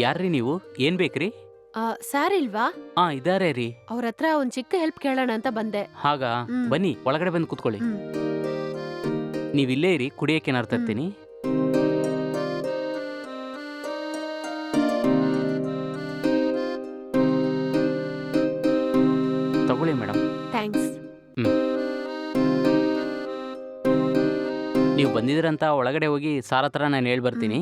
ಯಾರ್ರಿ ನೀವು? ಏನ್ ಬೇಕ್ರಿ? ಆ, ಸಾರ್ ಇಲ್ವಾ? ಹಾ ಇದಾರೆ ರೀ. ಅವ್ರ ಹತ್ರ ಒಂದ್ ಚಿಕ್ಕ ಹೆಲ್ಪ್ ಕೇಳೋಣ ಅಂತ ಬಂದೆ. ಹಾಗ? ಹ್ಮ್. ಬನ್ನಿ ಒಳಗಡೆ ಬಂದು ಕುತ್ಕೊಳ್ಳಿ. ಹ್ಮ್. ನೀವ್ ಇಲ್ಲೇ ಇರಿ ಕುಡಿಯಕ್ಕೆ ಏನಾರು ತರ್ತೀನಿ. ತಗೊಳ್ಳಿ ಮೇಡಮ್ ಥ್ಯಾಂಕ್ಸ್ ನೀವು ಬಂದಿದ್ದೀರಂತ ಒಳಗಡೆ ಹೋಗಿ ಸಾರ್ ಹತ್ರ ನಾನು ಹೇಳಿ ಬರ್ತೀನಿ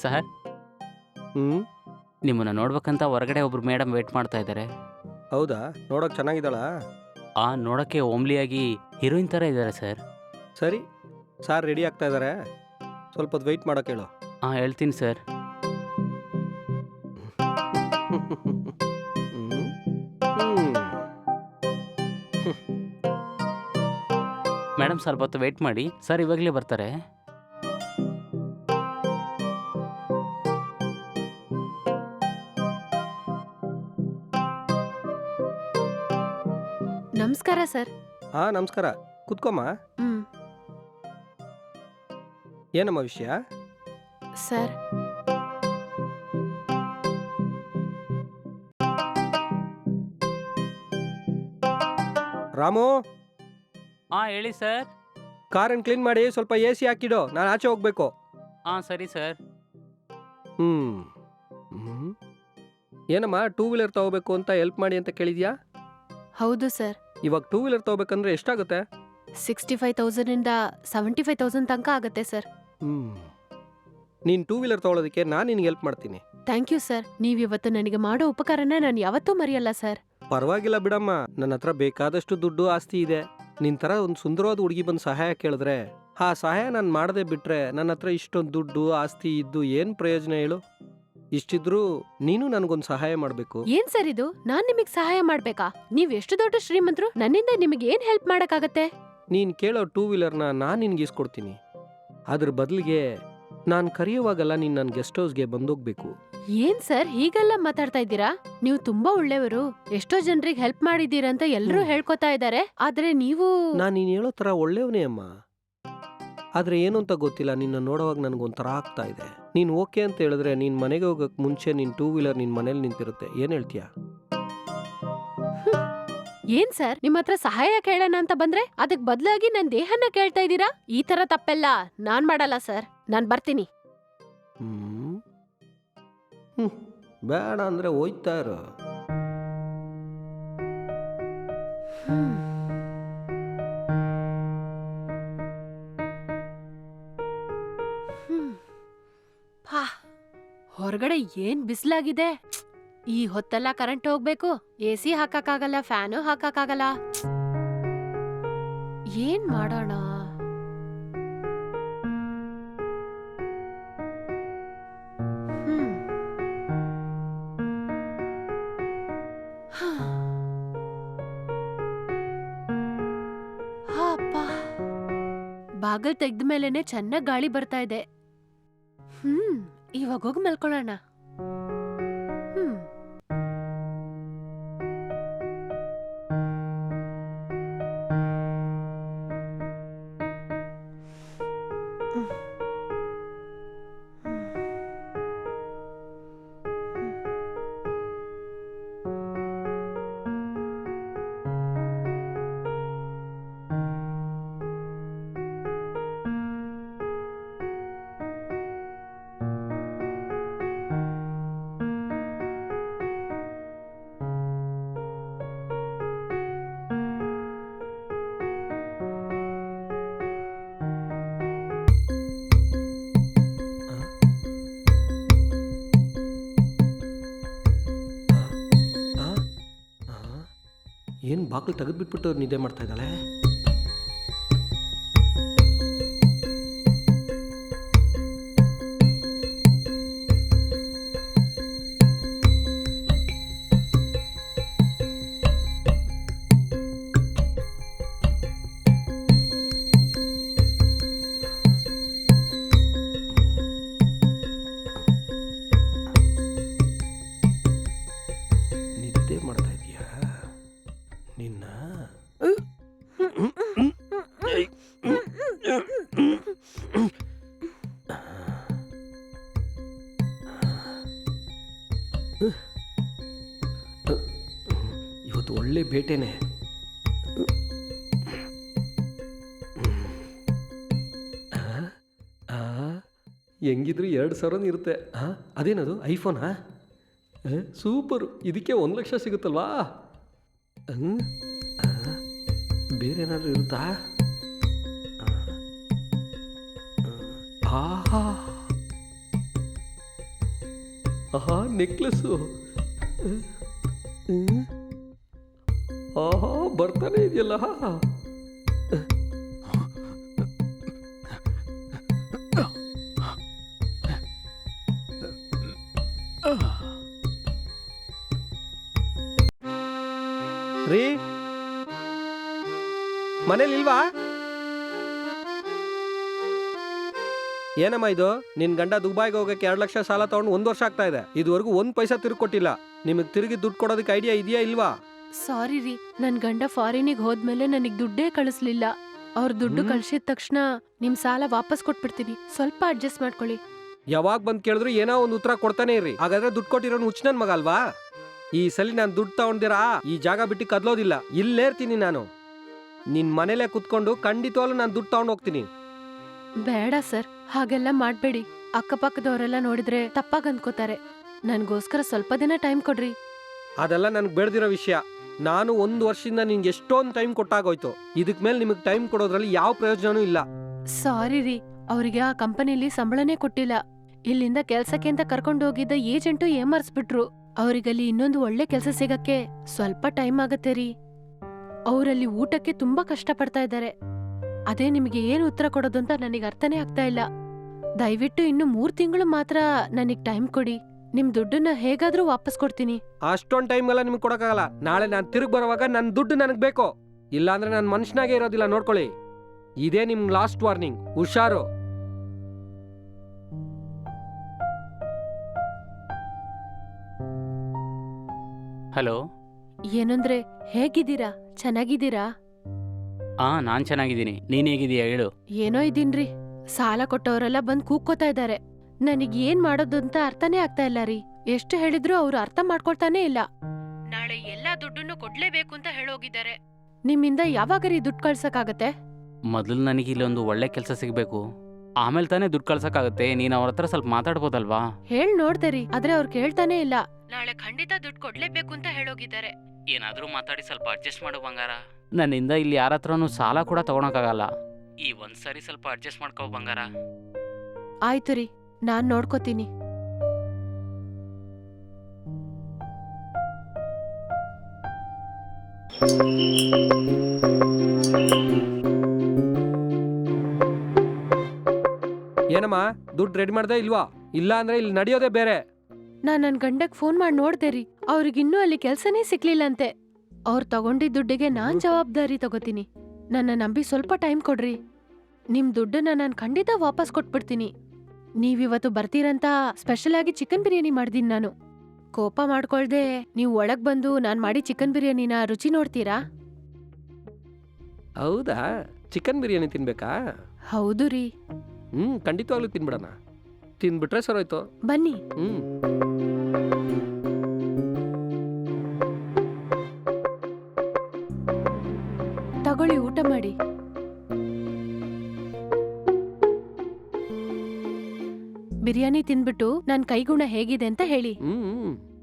ಸರ್ ಹ್ಞೂ ನಿಮ್ಮನ್ನ ನೋಡ್ಬೇಕಂತ ಹೊರಗಡೆ ಒಬ್ರು ಮೇಡಮ್ ವೇಟ್ ಮಾಡ್ತಾ ಇದ್ದಾರೆ ಹೌದಾ? ನೋಡಕ್ ಚೆನ್ನಾಗಿದ್ದಾಳ? ಆ ನೋಡಕ್ಕೆ ಓಮ್ಲಿಯಾಗಿ ಹೀರೋಯಿನ್ ಥರ ಇದ್ದಾರೆ ಸರ್. ಸರಿ. ಸಾರ್ ರೆಡಿ ಆಗ್ತಾ ಇದ್ದಾರೆ ಸ್ವಲ್ಪ ಹೊತ್ತು ವೆಯ್ಟ್ ಮಾಡೋಕೆ ಹೇಳು. ಹಾಂ ಹೇಳ್ತೀನಿ ಸರ್. ಮೇಡಮ್ ಸ್ವಲ್ಪ ಹೊತ್ತು ವೆಯ್ಟ್ ಮಾಡಿ. ಸರ್ ಇವಾಗಲೇ ಬರ್ತಾರೆ. ಸರ್. ಹಾ ನಮಸ್ಕಾರ. ಕುತ್ಕೊಮ್ಮ. ಹ್ಮ್. ಏನಮ್ಮ ವಿಷಯ? ಸರ್. ರಾಮು? ಹಾ ಹೇಳಿ ಸರ್. ಕಾರನ್ನು ಕ್ಲೀನ್ ಮಾಡಿ ಸ್ವಲ್ಪ ಎ ಸಿ ಹಾಕಿಡು ನಾನು ಆಚೆ ಹೋಗ್ಬೇಕು. ಹಾಂ ಸರಿ ಸರ್. ಹ್ಞೂ ಹ್ಮ್. ಏನಮ್ಮ ಟೂ ವೀಲರ್ ತಗೋಬೇಕು ಅಂತ ಹೆಲ್ಪ್ ಮಾಡಿ ಅಂತ ಕೇಳಿದ್ಯಾ? ಹೌದು ಸರ್. ಇವಾಗ ಟೂ ವೀಲರ್ ತಗೋಬೇಕಂದ್ರೆ ಎಷ್ಟಾಗುತ್ತೆ? ಸಿಕ್ಸ್ಟಿ ಫೈವ್ ತೌಸಂಡ್ ಇಂದ ಸೆವೆಂಟಿ ಫೈವ್ ತೌಸಂಡ್ ತನಕ ಆಗುತ್ತೆ ಸರ್ ಹ್ಮ್. ನೀನು ಟೂ ವೀಲರ್ ತಗೊಳ್ಳೋದಕ್ಕೆ ನಾನು ನಿನ್ಗೆ ಹೆಲ್ಪ್ ಮಾಡ್ತೀನಿ. ಥ್ಯಾಂಕ್ ಯು ಸರ್ ನೀವಿವತ್ತು ನನಗೆ ಮಾಡೋ ಉಪಕಾರನ ನಾನು ಯಾವತ್ತೂ ಮರೆಯಲ್ಲ ಸರ್ ಪರವಾಗಿಲ್ಲ ಬಿಡಮ್ಮ. ನನ್ನ ಹತ್ರ ಬೇಕಾದಷ್ಟು ದುಡ್ಡು ಆಸ್ತಿ ಇದೆ. ನಿನ್ ಥರ ಒಂದು ಸುಂದರವಾದ ಹುಡುಗಿ ಬಂದು ಸಹಾಯ ಕೇಳಿದ್ರೆ ಆ ಸಹಾಯ ನಾನು ಮಾಡದೆ ಬಿಟ್ರೆ ನನ್ನ ಹತ್ರ ಇಷ್ಟೊಂದು ದುಡ್ಡು ಆಸ್ತಿ ಇದ್ದು ಏನು ಪ್ರಯೋಜನ ಹೇಳು? ಇಷ್ಟಿದ್ರೂ ನೀನು ನನಗೊಂದು ಸಹಾಯ ಮಾಡಬೇಕು. ಏನ್ ಸರ್ ಇದು? ನಾನ್ ನಿಮಗ್ ಸಹಾಯ ಮಾಡ್ಬೇಕಾ? ನೀವ್ ಎಷ್ಟು ದೊಡ್ಡ ಶ್ರೀಮಂತರು ನನ್ನಿಂದ ನಿಮಗೆ ಏನ್ ಹೆಲ್ಪ್ ಮಾಡಕ್ಕಾಗತ್ತೆ? ನೀನು ಕೇಳೋ ಟೂ ವೀಲರ್ನ ನಾನ್ ನಿನ್ಗೆ ಇಸ್ಕೊಡ್ತೀನಿ ಅದ್ರ ಬದಲಿಗೆ ನಾನು ಕರೆಯುವಾಗೆಲ್ಲ ನೀನು ನನ್ ಗೆಸ್ಟ್ ಹೌಸ್ಗೆ ಬಂದೋಗ್ಬೇಕು. ಏನ್ ಸರ್ ಹೀಗೆಲ್ಲ ಮಾತಾಡ್ತಾ ಇದ್ದೀರಾ? ನೀವು ತುಂಬಾ ಒಳ್ಳೆಯವರು. ಎಷ್ಟೋ ಜನರಿಗೆ ಹೆಲ್ಪ್ ಮಾಡಿದೀರ ಅಂತ ಎಲ್ಲರೂ ಹೇಳ್ಕೊತಾ ಇದ್ದಾರೆ ಆದ್ರೆ ನೀವು ನಾನು ನೀನು ಹೇಳೋ ಥರ ಒಳ್ಳೆಯವನೇ ಅಮ್ಮ. ಆದರೆ ಏನು ಅಂತ ಗೊತ್ತಿಲ್ಲ ನಿನ್ನ ನೋಡೋವಾಗ ನನಗೊಂಥರ ಆಗ್ತಾ ಇದೆ. ನೀನು ಓಕೆ ಅಂತ ಹೇಳಿದ್ರೆ ನೀನು ಮನೆಗೆ ಹೋಗೋಕ್ಕೆ ಮುಂಚೆ ನಿನ್ನ ಟೂ ವೀಲರ್ ನಿನ್ನ ಮನೇಲಿ ನಿಂತಿರುತ್ತೆ. ಏನು ಹೇಳ್ತೀಯಾ? ಏನ್ ಸರ್? ನಿಮ್ ಹತ್ರ ಸಹಾಯ ಕೇಳೋಣ ಅಂತ ಬಂದ್ರೆ ಅದಕ್ ಬದಲಾಗಿ ನನ್ನ ದೇಹನ ಕೇಳ್ತಾ ಇದ್ದೀರಾ? ಈ ತರ ತಪ್ಪೆಲ್ಲ ನಾನ್ ಮಾಡಲ್ಲ ಸರ್. ನಾನ್ ಬರ್ತೀನಿ. ಹ್ಮ್. ಹ್ಮ್. ಬೇಡ ಅಂದರೆ ಹೋಯ್ತಾ ಇರು. ಹೊರಗಡೆ ಏನ್ ಬಿಸಿಲಾಗಿದೆ? ಈ ಹೊತ್ತೆಲ್ಲ ಕರೆಂಟ್ ಹೋಗ್ಬೇಕು ಎ ಸಿ ಹಾಕಕ್ಕಾಗಲ್ಲ ಫ್ಯಾನು ಹಾಕಕ್ಕಾಗಲ್ಲ. ಏನ್ ಮಾಡೋಣ? ಬಾಗಲ್ ತೆಗ್ದ ಮೇಲೆನೆ ಚೆನ್ನಾಗ್ ಗಾಳಿ ಬರ್ತಾ ಇದೆ. ಇವಾಗ ಹೋಗಿ ಮಲ್ಕೊಳ್ಳೋಣ. ಬಾಗಿಲು ತೆಗೆದ್ಬಿಟ್ಬಿಟ್ಟು ನಿದ್ದೆ ಮಾಡ್ತಾ ಇದ್ದಾಳೆ? ನಿನ್ನ? ಇವತ್ತು ಒಳ್ಳೆ ಬೇಟೆನೆ ಹೆಂಗಿದ್ರು ಎರಡು ಸಾವಿರನೂ ಇರುತ್ತೆ. ಹಾಂ ಅದೇನದು, ಐಫೋನಾ? ಸೂಪರು. ಇದಕ್ಕೆ ಒಂದು ಲಕ್ಷ ಸಿಗುತ್ತಲ್ವಾ? ಬೇರೆ ಏನಾದರೂ ಇರುತ್ತಾ? ಆಹಾ. ಆಹಾ ನೆಕ್ಲೆಸ್ಸು. ಆಹಾ ಬರ್ತಾನೆ ಇದೆಯಲ್ಲ ಮನೇಲಿ ಇಲ್ವಾ ಏನಮ್ಮ ಇದು? ನಿನ್ ಗಂಡ ದುಬೈಗೆ ಹೋಗಕ್ಕೆ ಎರಡು ಲಕ್ಷ ಸಾಲ ತಗೊಂಡು ಒಂದು ವರ್ಷ ಆಗ್ತಾ ಇದೆ. ಇದುವರೆಗೂ ಒಂದ್ ಪೈಸಾ ತಿರುಗಿ ಕೊಟ್ಟಿಲ್ಲ. ನಿಮಗೆ ತಿರುಗಿ ದುಡ್ಡು ಕೊಡೋದಕ್ಕೆ ಐಡಿಯಾ ಇದೆಯಾ ಇಲ್ವಾ? ಸಾರಿ ರೀ. ನನ್ ಗಂಡ ಫಾರಿನಿಗ್ ಹೋದ್ಮೇಲೆ ನನಗ್ ದುಡ್ಡೇ ಕಳಿಸ್ಲಿಲ್ಲ. ಅವ್ರ ದುಡ್ಡು ಹ್ಮ್. ಕಳ್ಸಿದ ತಕ್ಷಣ ನಿಮ್ ಸಾಲ ವಾಪಸ್ ಕೊಟ್ಬಿಡ್ತೀನಿ. ಸ್ವಲ್ಪ ಅಡ್ಜಸ್ಟ್ ಮಾಡ್ಕೊಳ್ಳಿ. ಯಾವಾಗ ಬಂದ್ ಕೇಳಿದ್ರು ಏನೋ ಒಂದು ಉತ್ತರ ಕೊಡ್ತಾನೆ ಇರ್ರಿ. ಹಾಗಾದ್ರೆ ದುಡ್ಡು ಕೊಟ್ಟಿರೋ ಹುಚ್ಚ ನನ್ ಮಗ ಅಲ್ವಾ? ಈ ಸಲ ನಾನು ದುಡ್ಡು ತಗೊಂಡಿರಾ ಈ ಜಾಗ ಬಿಟ್ಟು ಕದ್ಲೋದಿಲ್ಲ. ಇಲ್ಲೇ ಇರ್ತೀನಿ ನಾನು. ನಿನ್ ಮನೇಲೆ ಕುತ್ಕೊಂಡು ಖಂಡಿತವಾಗ್ಲೂ ನಾನು ದುಡ್ಡು ತಗೊಂಡು ಹೋಗ್ತೀನಿ. ಬೇಡ ಸರ್ ಹಾಗೆಲ್ಲ ಮಾಡ್ಬೇಡಿ. ಅಕ್ಕಪಕ್ಕದವರೆಲ್ಲ ನೋಡಿದ್ರೆ ತಪ್ಪಾಗ್ ಅನ್ಕೋತಾರೆ. ನನ್ಗೋಸ್ಕರ ಸ್ವಲ್ಪ ದಿನ ಟೈಮ್ ಕೊಡ್ರಿ. ಅದೆಲ್ಲ ನನ್ಗೆ ಬೆಳೆದಿರೋ ವಿಷಯ. ನಾನು ಒಂದು ವರ್ಷದಿಂದ ನಿನ್ಗೆ ಎಷ್ಟೊಂದು ಟೈಮ್ ಕೊಟ್ಟಾಗೋಯ್ತು. ಇದಕ್ ಮೇಲೆ ನಿಮಗೆ ಟೈಮ್ ಕೊಡೋದ್ರಲ್ಲಿ ಯಾವ ಪ್ರಯೋಜನವೂ ಇಲ್ಲ. ಸಾರಿ ರೀ ಅವರಿಗೆ ಆ ಕಂಪನಿಲಿ ಸಂಬಳನೇ ಕೊಟ್ಟಿಲ್ಲ. ಇಲ್ಲಿಂದ ಕೆಲ್ಸಕ್ಕೆ ಅಂತ ಕರ್ಕೊಂಡು ಹೋಗಿದ್ದ ಏಜೆಂಟು ಏಮರ್ಸ್ಬಿಟ್ರು. ಅವರಿಗಲ್ಲಿ ಇನ್ನೊಂದು ಒಳ್ಳೆ ಕೆಲಸ ಸಿಗಕ್ಕೆ ಸ್ವಲ್ಪ ಟೈಮ್ ಆಗತ್ತೆ ರೀ. ಅವರಲ್ಲಿ ಊಟಕ್ಕೆ ತುಂಬಾ ಕಷ್ಟಪಡ್ತಾ ಇದ್ದಾರೆ. ಅದೇ ನಿಮಗೆ ಏನು ಉತ್ತರ ಕೊಡೋದು ಅಂತ ನನಗೆ ಅರ್ಥನೇ ಆಗ್ತಾ ಇಲ್ಲ. ದಯವಿಟ್ಟು ಇನ್ನು ಮೂರ್ ತಿಂಗಳು ಮಾತ್ರ ನನಗ್ ಟೈಮ್ ಕೊಡಿ. ನಿಮ್ ದುಡ್ಡನ್ನ ಹೇಗಾದ್ರೂ ವಾಪಸ್ ಕೊಡ್ತೀನಿ. ಅಷ್ಟೊಂದು ಟೈಮ್ಗೆಲ್ಲ ನಿಮ್ಗೆ ಕೊಡಕ್ಕಾಗಲ್ಲ. ನಾಳೆ ನಾನು ತಿರುಗಿ ಬರುವಾಗ ನನ್ನ ದುಡ್ಡು ನನಗೆ ಬೇಕು. ಇಲ್ಲಾಂದ್ರೆ ನಾನು ಮನುಷ್ಯನಾಗೆ ಇರೋದಿಲ್ಲ ನೋಡ್ಕೊಳ್ಳಿ. ಇದೇ ನಿಮ್ ಲಾಸ್ಟ್ ವಾರ್ನಿಂಗ್ ಹುಷಾರು. ಹಲೋ ಏನಂದ್ರೆ ಹೇಗಿದ್ದೀರಾ? ಚೆನ್ನಾಗಿದ್ದೀರಾ? ಆ ನಾನ್ ಚೆನ್ನಾಗಿದ್ದೀನಿ. ನೀನ್ ಹೇಗಿದೀಯಾ ಹೇಳು. ಏನೋ ಇದೀನ್ರಿ ಸಾಲ ಕೊಟ್ಟವರೆಲ್ಲ ಬಂದ್ ಕೂಗ್ಕೋತಾ ಇದ್ದಾರೆ. ನನಗ್ ಏನ್ ಮಾಡೋದು ಅಂತ ಅರ್ಥನೇ ಆಗ್ತಾ ಇಲ್ಲ ರೀ. ಎಷ್ಟು ಹೇಳಿದ್ರು ಅವ್ರು ಅರ್ಥ ಮಾಡ್ಕೊಳ್ತಾನೆ ಇಲ್ಲ. ನಾಳೆ ಎಲ್ಲಾ ದುಡ್ಡನ್ನು ಕೊಡ್ಲೇಬೇಕು ಅಂತ ಹೇಳೋಗಿದ್ದಾರೆ. ನಿಮ್ಮಿಂದ ಯಾವಾಗ ರೀ ದುಡ್ಡು ಕಳ್ಸಕ್ಕಾಗತ್ತೆ? ಮೊದಲು ನನಗೆ ಇಲ್ಲೊಂದು ಒಳ್ಳೆ ಕೆಲಸ ಸಿಗಬೇಕು. ಆಮೇಲೆ ತಾನೇ ದುಡ್ಡು ಕಳ್ಸಕ್ಕಾಗತ್ತೆ ನೀನು ಅವ್ರ ಹತ್ರ ಸ್ವಲ್ಪ ಮಾತಾಡ್ಬೋದಲ್ವಾ? ಹೇಳ್ ನೋಡ್ದೆ ರೀ ಆದ್ರೆ ಅವ್ರು ಕೇಳ್ತಾನೆ ಇಲ್ಲ. ನಾಳೆ ಖಂಡಿತ ದುಡ್ಡು ಕೊಡ್ಲೇಬೇಕು ಅಂತ ಹೇಳೋಗಿದ್ದಾರೆ. ಏನಾದರೂ ಮಾತಾಡಿ ಸ್ವಲ್ಪ ಅಡ್ಜಸ್ಟ್ ಮಾಡು ಬಂಗಾರ. ನನ್ನಿಂದ ಇಲ್ಲಿ ಯಾರ ಹತ್ರನೂ ಸಾಲ ಕೂಡ ತಗೊಳಕ್ಕಾಗಲ್ಲ ಈ ಒಂದ್ ಸರಿ ಸ್ವಲ್ಪ ಅಡ್ಜಸ್ಟ್ ಮಾಡ್ಕೋ ಬಂಗಾರ. ಆಯ್ತು ರೀ ನಾನ್ ನೋಡ್ಕೋತೀನಿ. ಏನಮ್ಮ ದುಡ್ಡು ರೆಡಿ ಮಾಡ್ದೆ ಇಲ್ವಾ? ಇಲ್ಲ ಅಂದ್ರೆ ಇಲ್ಲಿ ನಡೆಯೋದೇ ಬೇರೆ. ನಾನ್ ನನ್ ಗಂಡಕ್ ಫೋನ್ ಮಾಡಿ ನೋಡ್ದೆ ರೀ. ಅವ್ರಿಗಿನ್ನೂ ಅಲ್ಲಿ ಕೆಲ್ಸನೇ ಸಿಕ್ಲಿಲ್ಲಂತೆ. ಅವ್ರ್ ತಗೊಂಡಿದ್ ದುಡ್ಡಿಗೆ ನಾನ್ ಜವಾಬ್ದಾರಿ ತಗೋತೀನಿ. ನನ್ನ ನಂಬಿ ಸ್ವಲ್ಪ ಟೈಮ್ ಕೊಡ್ರಿ. ನಿಮ್ ದುಡ್ಡನ್ನ ನಾನ್ ಖಂಡಿತ ವಾಪಸ್ ಕೊಟ್ಬಿಡ್ತೀನಿ. ನೀವಿವತ್ತು ಬರ್ತೀರಂತ ಸ್ಪೆಷಲ್ ಆಗಿ ಚಿಕನ್ ಬಿರಿಯಾನಿ ಮಾಡ್ದೀನಿ ನಾನು. ಕೋಪ ಮಾಡ್ಕೊಳ್ದೆ ನೀವು ಒಳಗ್ ಬಂದು ನಾನ್ ಮಾಡಿ ಚಿಕನ್ ಬಿರಿಯಾನಿನ ರುಚಿ ನೋಡ್ತೀರಾ? ಹೌದಾ? ಚಿಕನ್ ಬಿರಿಯಾನಿ ತಿನ್ಬೇಕಾ? ಹೌದು ರೀ. ಹ್ಮ್ ಖಂಡಿತವಾಗ್ಲೂ ತಿನ್ಬಿಡಣ. ತಿನ್ಬಿಟ್ರೆ ಸರೋಯ್ತು. ಬನ್ನಿ. ಹ್ಮ್. ತಗೊಳ್ಳಿ ಊಟ ಮಾಡಿ. ಬಿರಿಯಾನಿ ತಿನ್ಬಿಟ್ಟು ನನ್ನ ಕೈಗುಣ ಹೇಗಿದೆ ಅಂತ ಹೇಳಿ. ಹ್ಮ್.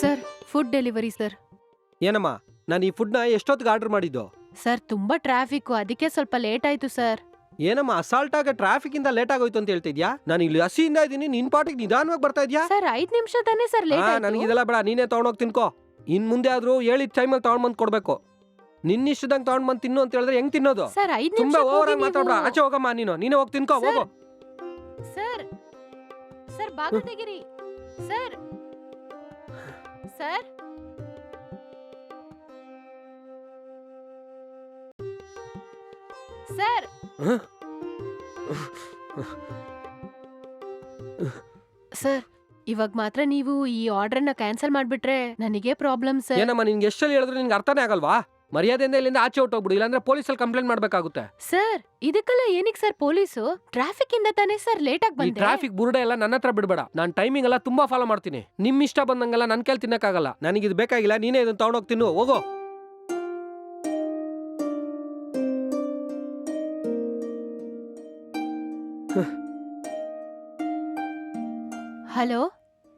Sir food delivery sir. ಏನಮ್ಮ ನಾನು ಈ ಫುಡ್ನ ಎಷ್ಟೊತ್ತಿಗೆ ಆರ್ಡರ್ ಮಾಡಿದ್ದು? ಸರ್ ತುಂಬಾ ಟ್ರಾಫಿಕ್ ಅದಕ್ಕೆ ಸ್ವಲ್ಪ ಲೇಟ್ ಆಯ್ತು ಸರ್. ಏನಮ್ಮ ಅಸಾಲ್ಟ್ ಆಗ ಟ್ರಾಫಿಕ್ ಇಂದ ಲೇಟ್ ಆಗೋಯ್ತು ಅಂತ ಹೇಳ್ತಿದ್ಯಾ? ನಾನು ಇಲ್ಲಿ ಹಸಿಯಿಂದ ಇದೀನಿ ನಿನ್ ಪಾಟಿಗೆ ನಿಧಾನವಾಗಿ ಬರ್ತಾ ಇದ್ಯಾ? ಸರ್ ಐದ್ ನಿಮಿಷ ತಾನೇ ಸರ್ ಲೇಟ್ ಆಯ್ತು. ನನಗೆ ಇದೆಲ್ಲ ಬೇಡ ನೀನೇ ತಗೊಂಡೋಗಿ ತಿನ್ಕೋ. ಇನ್ ಮುಂದೆ ಆದ್ರೂ ಹೇಳಿದ ಟೈಮಲ್ಲಿ ತಗೊಂಡ್ ಬಂದು ಕೊಡ್ಬೇಕು. ನಿನ್ನಿಷ್ಟದಂಗ್ ತಗೊಂಡ್ ಬಂದು ತಿನ್ನು ಅಂತ ಹೇಳಿದ್ರೆ ಹೆಂಗ್ ತಿನ್ನೋದು? ಸರ್ ಐದ್ ತುಂಬಾ ನಿಮಿಷ ಓವರ್ ಆಗಿ ಮಾತಾಡ್ಬೇಡ. ಆಚೆ ಹೋಗಮ್ಮ ನೀನು ನೀನೇ ಹೋಗಿ ತಿನ್ಕೋ ಹೋಗೋ ಹೋಗು. ಸರ್ ಸರ್ ಬಾಗು ತೆಗಿರಿ ಸರ್ ಸರ್? ಸರ್! ಸರ್, ಇವಾಗ ಮಾತ್ರ ನೀವು ಈ ಆರ್ಡರ್ನ ಕ್ಯಾನ್ಸಲ್ ಮಾಡ್ಬಿಟ್ರೆ ನನಗೆ ಪ್ರಾಬ್ಲಮ್ ಸರ್. ಏನಮ್ಮ, ನಿನ್ಗೆ ಎಷ್ಟಲ್ಲಿ ಹೇಳಿದ್ರೆ ನಿನ್ಗೆ ಅರ್ಥನೇ ಆಗಲ್ವಾ? ಮರ್ಯಾದೆಯಿಂದ ಇಲ್ಲಿಂದ ಆಚೆ ಹೊಟ್ಟೋಗ್ಬಿಡು ಇಲ್ಲಾಂದ್ರೆ ಪೊಲೀಸಲ್ಲಿ ಕಂಪ್ಲೇಂಟ್ ಮಾಡಬೇಕಾಗುತ್ತೆ. ಸರ್ ಇದಕ್ಕೆಲ್ಲ ಏನಿಕ್ ಸರ್ ಪೊಲೀಸು? ಟ್ರಾಫಿಕ್ ಇಂದ ತಾನೇ ಸರ್ ಲೇಟ್ ಆಗಿ ಈ ಬಂದೆ? ಟ್ರಾಫಿಕ್ ಬುರುಡೆ ಎಲ್ಲ ನನ್ನ ಹತ್ರ ಬಿಡಬೇಡ. ನಾನು ಟೈಮಿಂಗ್ ಎಲ್ಲ ತುಂಬಾ ಫಾಲೋ ಮಾಡ್ತೀನಿ. ನಿಮ್ ಇಷ್ಟ ಬಂದಂಗೆಲ್ಲ ನನ್ನ ಕೈಲಿ ತಿನ್ನಕ್ಕಾಗಲ್ಲ. ನನಗೆ ಇದು ಬೇಕಾಗಿಲ್ಲ ನೀನೇ ಇದನ್ನ ತಗೊಂಡೋಗಿ ತಿನ್ನು ಹೋಗೋ. ಹಲೋ?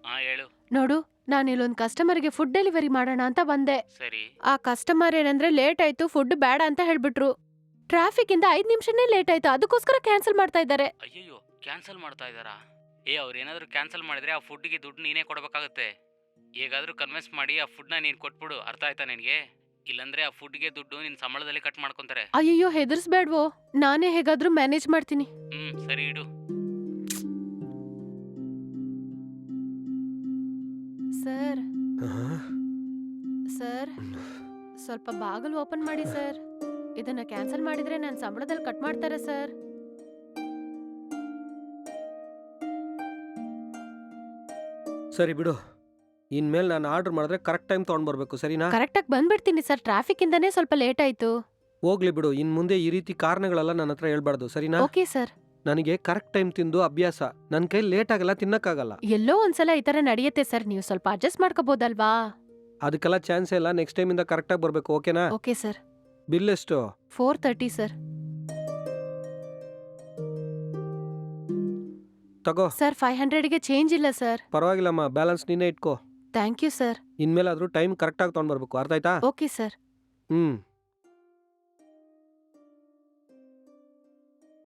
ಹಾ ಹೇಳು. ನೋಡು ನಾನು ಇಲ್ಲೊಂದು ಕಸ್ಟಮರ್ಗೆ ಫುಡ್ ಡೆಲಿವರಿ ಮಾಡೋಣ ಅಂತ ಬಂದೆ. ಸರಿ. ಆ ಕಸ್ಟಮರ್ ಏನಂದ್ರೆ ಲೇಟ್ ಆಯ್ತು ಫುಡ್ ಬೇಡ ಅಂತ ಹೇಳ್ಬಿಟ್ರು. ಟ್ರಾಫಿಕ್ ಇಂದ ಐದ್ ನಿಮಿಷನೇ ಲೇಟ್ ಆಯ್ತು. ಅದಕ್ಕೋಸ್ಕರ ಕ್ಯಾನ್ಸಲ್ ಮಾಡ್ತಾ ಇದ್ದಾರೆ. ಅಯ್ಯಯ್ಯೋ ಕ್ಯಾನ್ಸಲ್ ಮಾಡ್ತಾ ಇದ್ದಾರಾ? ಏ ಅವ್ರು ಏನಾದರೂ ಕ್ಯಾನ್ಸಲ್ ಮಾಡಿದ್ರೆ ಆ ಫುಡ್ಗೆ ದುಡ್ಡು ನೀನೇ ಕೊಡಬೇಕಾಗುತ್ತೆ. ಹೇಗಾದರೂ ಕನ್ವಿನ್ಸ್ ಮಾಡಿ ಆ ಫುಡ್ನ ನೀನು ಕೊಟ್ಬಿಡು. ಅರ್ಥ ಆಯ್ತಾ ನಿನಗೆ? ಇಲ್ಲಾಂದ್ರೆ ಆ ಫುಡ್ಗೆ ದುಡ್ಡು ನಿನ್ನ ಸಂಬಳದಲ್ಲಿ ಕಟ್ ಮಾಡ್ಕೊಂತಾರೆ. ಅಯ್ಯಯ್ಯೋ ಹೆದರ್ಸ್ಬೇಡ್ವೋ. ನಾನೇ ಹೇಗಾದ್ರೂ ಮ್ಯಾನೇಜ್ ಮಾಡ್ತೀನಿ. ಹ್ಮ್ ಸರಿ ಇಡು. ಸ್ವಲ್ಪ ಬಾಗಿಲು ಓಪನ್ ಮಾಡಿ ಸರ್. ಇದನ್ನ ಕ್ಯಾನ್ಸಲ್ ಮಾಡಿದ್ರೆ ನನ್ನ ಸಂಬಳದಲ್ಲಿ ಕಟ್ ಮಾಡ್ತಾರೆ ಸರ್. ಸರಿ ಬಿಡು. ಇನ್ಮೇಲೆ ನಾನು ಆರ್ಡರ್ ಮಾಡಿದ್ರೆ ಕರೆಕ್ಟ್ ಟೈಮ್ ತಗೊಂಡ್ ಬರ್ಬೇಕು ಸರಿನಾ? ಕರೆಕ್ಟಾಗಿ ಬಂದ್ಬಿಡ್ತೀನಿ ಸರ್. ಟ್ರಾಫಿಕ್ ಇಂದನೇ ಸ್ವಲ್ಪ ಲೇಟ್ ಆಯ್ತು. ಹೋಗ್ಲಿ ಬಿಡು. ಇನ್ ಮುಂದೆ ಈ ರೀತಿ ಕಾರಣಗಳೆಲ್ಲ ನನ್ನ ಹತ್ರ ಹೇಳ್ಬಾರ್ದು ಸರಿನಾ? Okay sir. ನನಗೆ ಕರೆಕ್ಟ್ ಟೈಮ್ ತಿಂದು ಅಭ್ಯಾಸ. ನನ್ನ ಕೈ ಲೇಟ್ ಆಗಲ್ಲ ತಿನ್ನಕ್ಕಾಗಲ್ಲ. ಎಲ್ಲೋ ಒಂದ್ಸಲ ಈ ತರ ನಡೆಯುತ್ತೆ ಸರ್. ನೀವು ಸ್ವಲ್ಪ ಅಡ್ಜಸ್ಟ್ ಮಾಡ್ಕೋಬಹುದಲ್ವಾ ಅದಕ್ಕೆಲ್ಲ ಚಾನ್ಸ್ ಇಲ್ಲ. ನೆಕ್ಸ್ಟ್ ಟೈಮಿಂದ ಕರೆಕ್ಟಾಗಿ ಬರಬೇಕು. ಓಕೆನಾ ಓಕೆ ಸರ್ ಬಿಲ್ ಎಷ್ಟು? ಫೋರ್ ತರ್ಟಿ ಸರ್ ತಗೋ. ಸರ್ ಫೈವ್ ಹಂಡ್ರೆಡ್ಗೆ ಚೇಂಜ್ ಇಲ್ಲ ಸರ್ ಪರವಾಗಿಲ್ಲಮ್ಮ. ಬ್ಯಾಲೆನ್ಸ್ ನೀನೇ ಇಟ್ಕೋ. ಥ್ಯಾಂಕ್ ಯು ಸರ್ ಇನ್ಮೇಲಾದರೂ ಟೈಮ್ ಕರೆಕ್ಟಾಗಿ ತೊಗೊಂಡು ಬರಬೇಕು. ಅರ್ಥ ಆಯ್ತಾ? ಓಕೆ ಸರ್ ಹ್ಮ್.